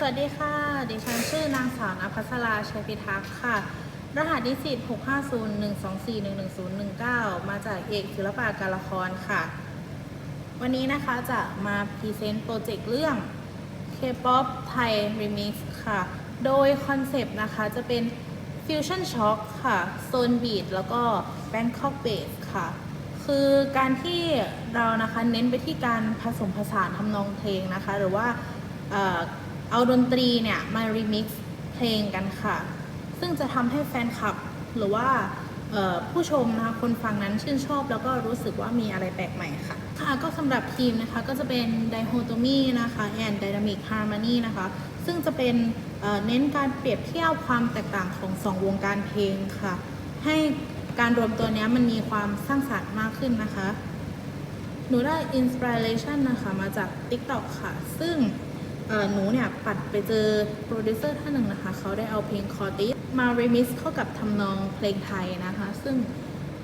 สวัสดีค่ะ ดิฉันชื่อนางสาวนภัสราชัยพิทักษ์ค่ะ รหัสนิสิต650-124-11019 มาจากเอกศิลปะการละครค่ะ วันนี้นะคะจะมาพรีเซนต์โปรเจกต์เรื่อง K-POP Thai Remix ค่ะ โดยคอนเซปต์นะคะจะเป็น Fusion Shock ค่ะ Zone Beat แล้วก็ Bangkok Bass ค่ะ คือการที่เรานะคะเน้นไปที่การผสมผสานทำนองเพลงนะคะ หรือว่า เอาดนตรีเนี่ยมา remix เพลงกันค่ะ ซึ่งจะทำให้แฟนคลับหรือว่าผู้ชมนะคะคนฟังนั้นชื่นชอบแล้วก็รู้สึกว่ามีอะไรแปลกใหม่ค่ะ ค่ะก็สำหรับทีมนะคะก็จะเป็น Dichotomy นะคะ and Dynamic Harmony นะคะ ซึ่งจะเป็นเน้นการเปรียบเทียบความแตกต่างของสองวงการเพลงค่ะ ให้การรวมตัวเนี้ยมันมีความสร้างสรรค์มากขึ้นนะคะ หนูได้อินสปิเรชันนะคะมาจาก TikTok ค่ะ ซึ่ง หนูเนี่ยปัดไปเจอโปรดิวเซอร์ท่านหนึ่งนะคะ เขาได้เอาเพลงคอร์ติสมาเรมิสเข้ากับทำนองเพลงไทยนะคะ ซึ่ง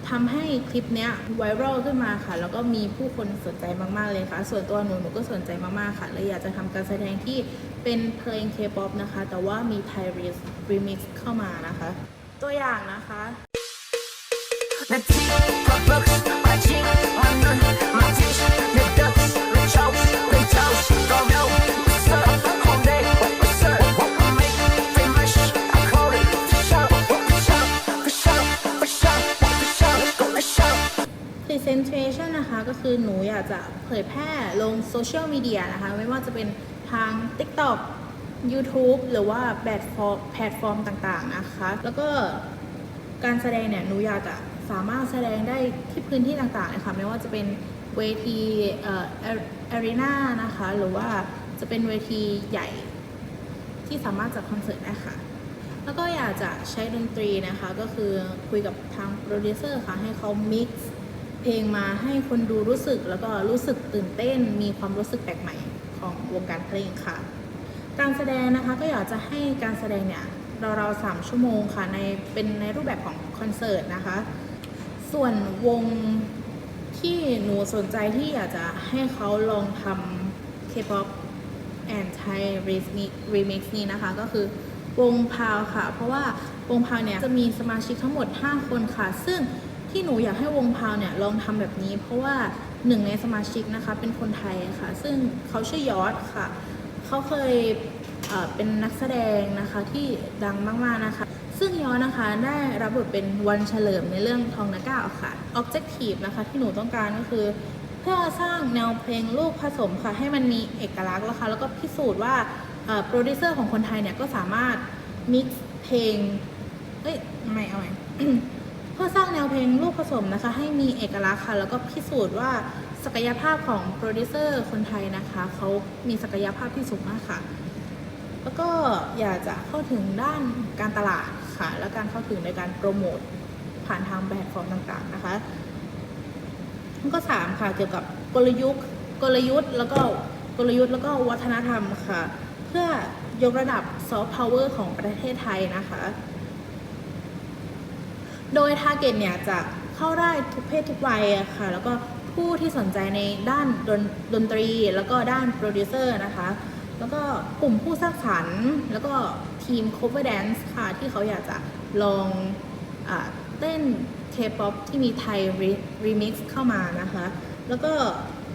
ทำให้คลิปเนี้ยไวรัลขึ้นมาค่ะ แล้วก็มีผู้คนสนใจมาก ๆ เลยค่ะ ส่วนตัวหนูหนูก็สนใจมาก ๆ ค่ะเลยอยากจะทำการแสดงที่เป็นเพลงเคป๊อปนะคะ แต่ว่ามีไทยรีมิสเข้ามานะคะ ตัวอย่างนะคะ The tick of books, my cheek, my nun, my teeth, the Presentation นะคะ ก็คือหนูอยากจะเผยแพร่ลงโซเชียลมีเดียนะคะ ไม่ว่าจะเป็นทาง TikTok YouTube หรือว่าแพลตฟอร์มแพลตฟอร์มต่างๆนะคะ แล้วก็การแสดงเนี่ยหนูอยากจะสามารถแสดงได้ที่พื้นที่ต่างๆเลยค่ะไม่ว่าจะเป็นเวทีเอ่ออารีนานะคะ หรือว่าจะเป็นเวทีใหญ่ที่สามารถจัดคอนเสิร์ตได้ค่ะ แล้วก็อยากจะใช้ดนตรีนะคะ ก็คือคุยกับทางโปรดิวเซอร์ค่ะ ให้เขา mix เพลงมาให้คนดูรู้สึกแล้วก็รู้สึกตื่นเต้น มีความรู้สึกแปลกใหม่ของวงการเพลงค่ะ การแสดงนะคะก็อยากจะให้การแสดงเนี่ยเราๆสามชั่วโมงค่ะในเป็นในรูปแบบของคอนเสิร์ตนะคะ ส่วนวงที่หนูสนใจที่อยากจะให้เขาลองทำ K-pop and Thai remix นี้นะคะ ก็คือวงพาวค่ะ เพราะว่าวงพาวเนี่ยจะมีสมาชิกทั้งหมด 5 คนค่ะ ซึ่ง ที่หนูอยากให้วงพาวเนี่ยลองทำแบบนี้ เพราะว่าหนึ่งในสมาชิกนะคะเป็นคนไทยค่ะ ซึ่งเขาชื่อยอดค่ะ เขาเคยเป็นนักแสดงนะคะที่ดังมากๆนะคะ ซึ่งย้อนนะคะได้รับบทเป็นวันเฉลิมในเรื่องทองนาก้าค่ะ Objective นะคะที่หนูต้องการก็คือ เพื่อสร้างแนวเพลงลูกผสมค่ะ ให้มันมีเอกลักษณ์แล้วค่ะแล้วก็พิสูจน์ว่าโปรดิวเซอร์ของคนไทยเนี่ยก็สามารถมิกซ์เพลงเอ้ยไม่เอาใหม สร้างแนวเพลงลูกผสมนะคะ ให้มีเอกลักษณ์ค่ะ แล้วก็พิสูจน์ว่าศักยภาพของโปรดิวเซอร์คนไทยนะคะ เขามีศักยภาพที่สูงมากค่ะ แล้วก็อยากจะเข้าถึงด้านการตลาดค่ะ และการเข้าถึงในการโปรโมทผ่านทางแพลตฟอร์มต่างๆนะคะแล้วก็สามค่ะเกี่ยวกับกลยุทธ์กลยุทธ์แล้วก็กลยุทธ์แล้วก็วัฒนธรรมค่ะ เพื่อยกระดับซอฟต์พาวเวอร์ของประเทศไทยนะคะ โดยทาร์เก็ตเนี่ยจะเข้าได้ทุกเพศทุกวัยอะค่ะ แล้วก็ผู้ที่สนใจในด้านดนดนตรี แล้วก็ด้านโปรดิวเซอร์นะคะ แล้วก็กลุ่มผู้สร้างสรรค์ แล้วก็ทีม cover dance ค่ะ ที่เขาอยากจะลองอเต้น K-POP ที่มีไทย re- remix เข้ามานะคะ แล้วก็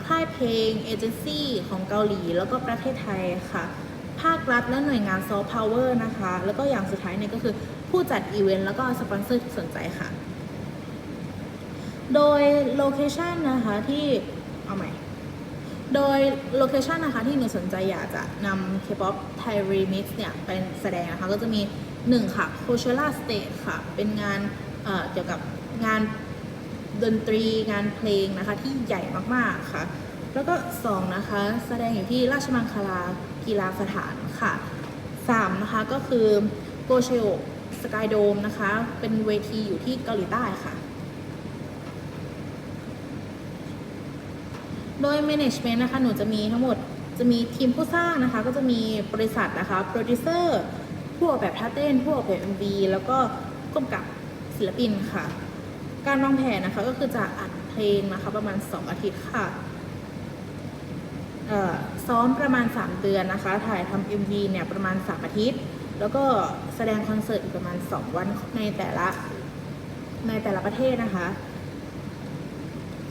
ค่ายเพลงเอเจนซี่ของเกาหลี แล้วก็ประเทศไทยค่ะ ภาครัฐและหน่วยงานซอฟต์พาวเวอร์นะคะ แล้วก็อย่างสุดท้ายเนี่ยก็คือ ผู้จัดอีเวนต์แล้วก็สปอนเซอร์ที่สนใจค่ะ โดยโลเคชันนะคะที่เอาใหม่ โดยโลเคชันนะคะที่หนูสนใจอยากจะนำ K-POP Thai Remix เนี่ยไปแสดงนะคะก็จะมี1ค่ะ Coachella Stage ค่ะ เป็นงานเเกี่ยวกับงานดนตรีงานเพลงนะคะที่ใหญ่มากๆค่ะ แล้วก็2นะคะแสดงอยู่ที่ราชมังคลากีฬาสถานค่ะ3นะคะก็คือโกเชโอ สกายโดมนะคะ เป็นเวทีอยู่ที่เกาหลีใต้ค่ะ โดย management นะคะ หนูจะมีทั้งหมดจะมีทีมผู้สร้างนะคะ ก็จะมีบริษัทนะคะโปรดิวเซอร์ผู้ออกแบบท่าเต้นผู้ออกแบบ MV แล้วก็กำกับศิลปินค่ะ การวางแผนนะคะก็คือจะอัดเพลงนะคะประมาณ 2 อาทิตย์ค่ะซ้อมประมาณ 3 เดือนนะคะ ถ่ายทำ MV เนี่ยประมาณ 3 อาทิตย์ แล้วก็แสดงคอนเสิร์ตอีกประมาณ 2 วันในแต่ละในแต่ละประเทศนะคะ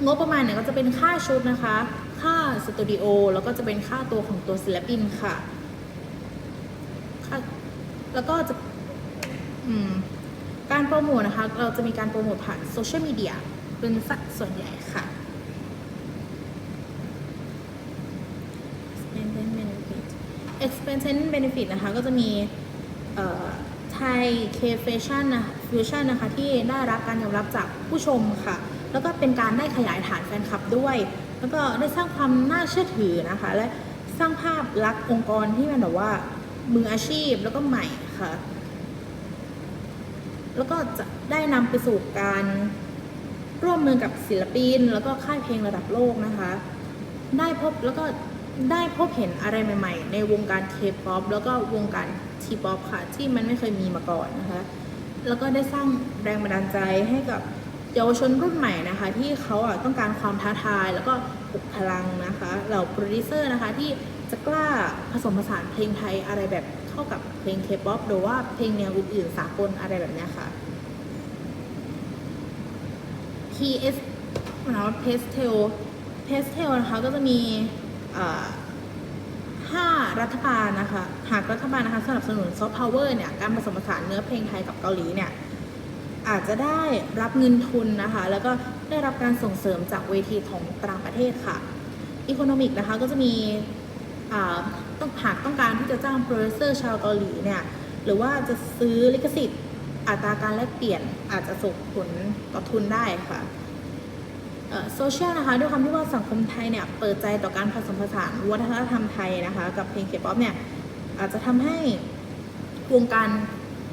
งบประมาณเนี่ยก็จะเป็นค่าชุดนะคะ ค่าสตูดิโอแล้วก็จะเป็นค่าตัวของตัวศิลปินค่ะค่าแล้วก็จะการโปรโมทนะคะ เราจะมีการโปรโมทผ่านโซเชียลมีเดียเป็นสัดส่วนใหญ่ค่ะ expense benefit expense benefit นะคะก็จะมี ไทย K Fashion นะ Fusion นะคะที่ได้รับการยอมรับจากผู้ชมค่ะ แล้วก็เป็นการได้ขยายฐานแฟนคลับด้วย แล้วก็ได้สร้างความน่าเชื่อถือนะคะ และสร้างภาพลักษณ์องค์กรที่มันแบบว่ามืออาชีพแล้วก็ใหม่ค่ะ แล้วก็จะได้นำไปสู่การร่วมมือกับศิลปิน แล้วก็ค่ายเพลงระดับโลกนะคะ ได้พบแล้วก็ ได้พบเห็นอะไรใหม่ ๆ ในวงการเคป๊อปแล้วก็วงการทีป๊อปค่ะ ที่มันไม่เคยมีมาก่อนนะคะ แล้วก็ได้สร้างแรงบันดาลใจให้กับเยาวชนรุ่นใหม่นะคะ ที่เขาอะต้องการความท้าทายแล้วก็ปลุกพลังนะคะเหล่าโปรดิวเซอร์นะคะที่จะกล้าผสมผสานเพลงไทยอะไรแบบเข้ากับเพลงเคป๊อปหรือว่าเพลงแนวอื่นๆสากลอะไรแบบนี้ค่ะ PS หมายถึงว่า Pastel Pastel นะคะก็จะมี ห้ารัฐบาลนะคะหากรัฐบาลนะคะสนับสนุนซอฟต์พาวเวอร์เนี่ยการผสมผสานเนื้อเพลงไทยกับเกาหลีเนี่ยอาจจะได้รับเงินทุนนะคะ แล้วก็ได้รับการส่งเสริมจากเวทีของต่างประเทศค่ะอีโคโนมิกนะคะก็จะมีต้องหากต้องการที่จะจ้างโปรดิวเซอร์ชาวเกาหลีเนี่ยหรือว่าจะซื้อลิขสิทธิ์อัตราการแลกเปลี่ยนอาจจะส่งผลต่อทุนได้ค่ะ โซเชียลนะคะด้วยความที่ว่าสังคมไทยเนี่ยเปิดใจต่อการผสมผสานวัฒนธรรมไทยนะคะ กับเพลงเคป๊อปเนี่ยอาจจะทำให้วงการ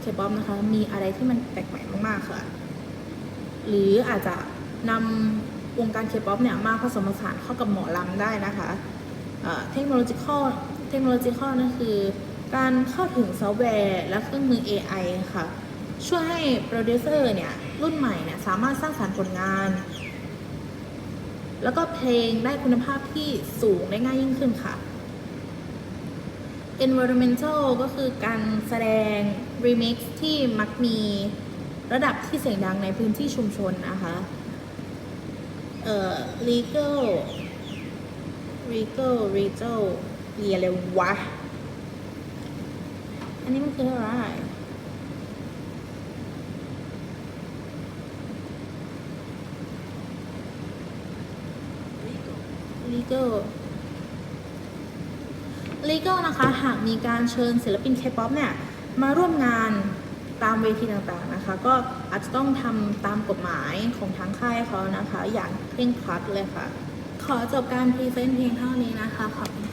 เคป๊อปนะคะมีอะไรที่มันแปลกใหม่มากๆค่ะ หรืออาจจะนำวงการเคป๊อปเนี่ยมาผสมผสานเข้ากับหมอลำได้นะคะเทคโนโลยีข้อเทคโนโลยีข้อนั่นคือการเข้าถึงซอฟต์แวร์ และเครื่องมือ AI ค่ะ ช่วยให้โปรดิวเซอร์เนี่ยรุ่นใหม่เนี่ยสามารถสร้างสรรค์ผลงาน แล้วก็เพลงได้คุณภาพที่สูงได้ง่ายยิ่งขึ้นค่ะ environmental ก็คือการแสดง remix ที่มักมีระดับที่เสียงดังในพื้นที่ชุมชนนะคะเอ่อ legal legal legal เรียอะไรวะ อันนี้มันคืออะไร legal legal นะคะหากมีการเชิญศิลปิน K-POP เนี่ยมาร่วมงานตามเวทีต่างๆนะคะ ก็อาจจะต้องทำตามกฎหมายของทางค่ายเขานะคะ อย่างเคร่งครัดเลยค่ะ ขอจบการพรีเซนต์เพียงเท่านี้นะคะขอบคุณค่ะ